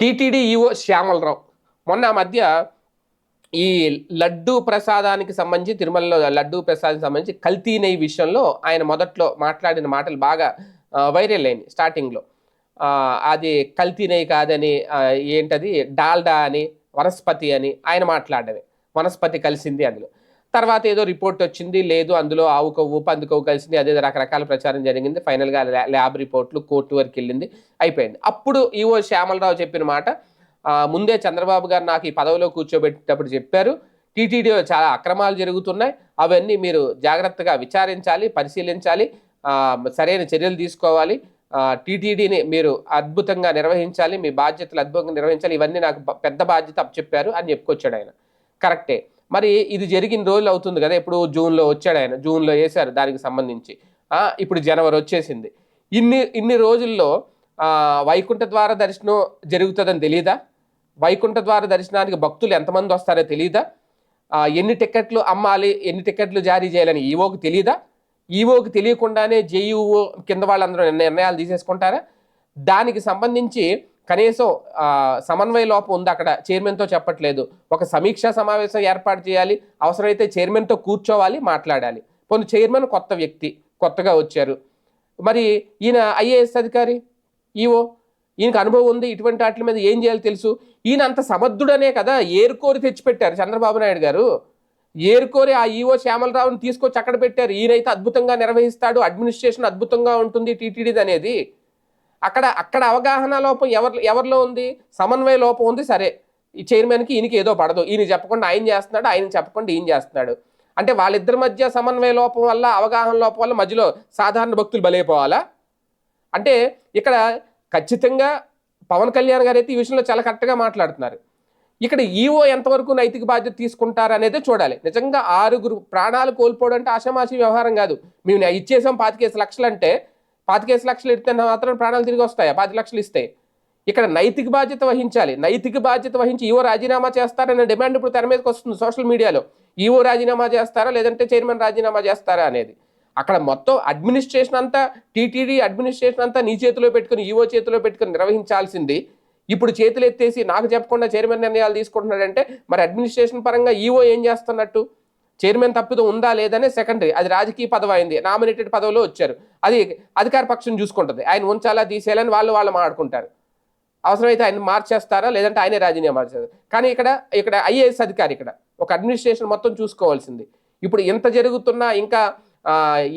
TTD EO Shyamalarao. మొన్న మధ్య ఈ లడ్డు ప్రసాదానికి సంబంధించి తిరుమలలో లడ్డు ప్రసాదానికి సంబంధించి కల్తీ నెయ్యి విషయంలో ఆయన మొదట్లో మాట్లాడిన మాటలు బాగా వైరల్ అయింది స్టార్టింగ్లో. అది కల్తీ నెయ్యి కాదని ఏంటది? డాల్డా అని వనస్పతి అని ఆయన మాట్లాడమే వనస్పతి కలిసింది అందులో. తర్వాత ఏదో రిపోర్ట్ వచ్చింది లేదు అందులో ఆవు కొవ్వు పంది కొవ్వు కలిసింది అదే రకరకాల ప్రచారం జరిగింది. ఫైనల్గా ల్యా- ల్యాబ్ రిపోర్ట్లు కోర్టు వరకు వెళ్ళింది అయిపోయింది. అప్పుడు ఈవో శ్యామలరావు చెప్పిన మాట ముందే చంద్రబాబు గారు నాకు ఈ పదవిలో కూర్చోబెట్టేటప్పుడు చెప్పారు. టీటీడీలో చాలా అక్రమాలు జరుగుతున్నాయి. అవన్నీ మీరు జాగ్రత్తగా విచారించాలి పరిశీలించాలి. సరైన చర్యలు తీసుకోవాలి. టీటీడీని మీరు అద్భుతంగా నిర్వహించాలి. మీ బాధ్యతలు అద్భుతంగా నిర్వహించాలి. ఇవన్నీ నాకు పెద్ద బాధ్యత చెప్పారు అని చెప్పుకొచ్చాడు ఆయన. కరెక్టే. మరి ఇది జరిగిన రోజులు అవుతుంది కదా. ఇప్పుడు జూన్లో వచ్చాడు ఆయన. జూన్లో వేశారు దానికి సంబంధించి. ఇప్పుడు జనవరి వచ్చేసింది. ఇన్ని ఇన్ని రోజుల్లో వైకుంఠ ద్వార దర్శనం జరుగుతుందని తెలియదా వైకుంఠ ద్వార దర్శనానికి భక్తులు ఎంతమంది వస్తారో తెలియదా ఎన్ని టికెట్లు అమ్మాలి ఎన్ని టికెట్లు జారీ చేయాలని ఈవోకి తెలియదా ఈవోకి తెలియకుండానే జేఈఓ కింద వాళ్ళందరూ నిర్ణయాలు తీసేసుకుంటారా? దానికి సంబంధించి కనీసం సమన్వయ లోపం ఉంది అక్కడ. చైర్మన్తో చెప్పట్లేదు. ఒక సమీక్షా సమావేశం ఏర్పాటు చేయాలి. అవసరమైతే చైర్మన్తో కూర్చోవాలి మాట్లాడాలి. కొన్ని చైర్మన్ కొత్త వ్యక్తి కొత్తగా వచ్చారు. మరి ఈయన ఐఏఎస్ అధికారి ఈవో ఈయనకు అనుభవం ఉంది ఇటువంటి వాటి మీద ఏం చేయాలో తెలుసు. ఈయన అంత సమర్థుడనే కదా ఏరుకోరి తెచ్చిపెట్టారు చంద్రబాబు నాయుడు గారు. ఏరుకోరి ఆ ఈవో శ్యామలరావుని తీసుకొచ్చి అక్కడ పెట్టారు. ఈయనైతే అద్భుతంగా నిర్వహిస్తాడు అడ్మినిస్ట్రేషన్ అద్భుతంగా ఉంటుంది టీటీడీది అనేది. అక్కడ అక్కడ అవగాహన లోపం ఎవరి ఎవరిలో ఉంది? సమన్వయ లోపం ఉంది సరే. ఈ చైర్మన్కి ఈయనకి ఏదో పడదు. ఈయన చెప్పకుండా ఆయన చేస్తున్నాడు ఆయన చెప్పకుండా ఈయన చేస్తున్నాడు. అంటే వాళ్ళిద్దరి మధ్య సమన్వయ లోపం వల్ల అవగాహన లోపం వల్ల మధ్యలో సాధారణ భక్తులు బలైపోవాలా అంటే ఇక్కడ ఖచ్చితంగా పవన్ కళ్యాణ్ గారు అయితే ఈ విషయంలో చాలా కరెక్ట్గా మాట్లాడుతున్నారు. ఇక్కడ ఈఓ ఎంతవరకు నైతిక బాధ్యత తీసుకుంటారు అనేది చూడాలి. నిజంగా ఆరుగురు ప్రాణాలు కోల్పోవడం అంటే ఆషామాషి వ్యవహారం కాదు. మేము ఇచ్చేసాం పాతికేసి లక్షలు అంటే పాతికేసి లక్షలు ఇస్తే మాత్రం ప్రాణాలు తిరిగి వస్తాయా? పాతి లక్షలు ఇస్తే. ఇక్కడ నైతిక బాధ్యత వహించాలి. నైతిక బాధ్యత వహించి ఈవో రాజీనామా చేస్తారనే డిమాండ్ ఇప్పుడు తెర మీదకి వస్తుంది సోషల్ మీడియాలో. ఈవో రాజీనామా చేస్తారా? లేదంటే చైర్మన్ రాజీనామా చేస్తారా అనేది. అక్కడ మొత్తం అడ్మినిస్ట్రేషన్ అంతా టీటీడీ అడ్మినిస్ట్రేషన్ అంతా నీ చేతిలో పెట్టుకుని ఈవో చేతిలో పెట్టుకుని నిర్వహించాల్సింది. ఇప్పుడు చేతులు ఎత్తేసి నాకు చెప్పకుండా చైర్మన్ నిర్ణయాలు తీసుకుంటున్నాడంటే మరి అడ్మినిస్ట్రేషన్ పరంగా ఈవో ఏం చేస్తున్నట్టు? చైర్మన్ తప్పిదం ఉందా లేదనే సెకండరీ అది రాజకీయ పదవి అయింది. నామినేటెడ్ పదవిలో వచ్చారు. అది అధికార పక్షం చూసుకుంటుంది. ఆయన ఉంచాలా తీసేయాలని వాళ్ళు వాళ్ళు మాట్లాడుకుంటారు. అవసరమైతే ఆయన మార్చేస్తారా లేదంటే ఆయనే రాజీనామా చేస్తారు కానీ ఇక్కడ ఇక్కడ ఐఏఎస్ అధికారి ఇక్కడ. ఒక అడ్మినిస్ట్రేషన్ మొత్తం చూసుకోవాల్సింది. ఇప్పుడు ఇంత జరుగుతున్నా ఇంకా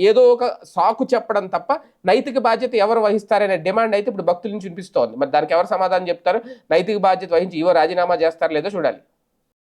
ఏదో ఒక సాకు చెప్పడం తప్ప నైతిక బాధ్యత ఎవరు వహిస్తారనే డిమాండ్ అయితే ఇప్పుడు భక్తుల నుంచి వినిపిస్తోంది. మరి దానికి ఎవరు సమాధానం చెప్తారు? నైతిక బాధ్యత వహించి ఇవో రాజీనామా చేస్తారో లేదో చూడాలి.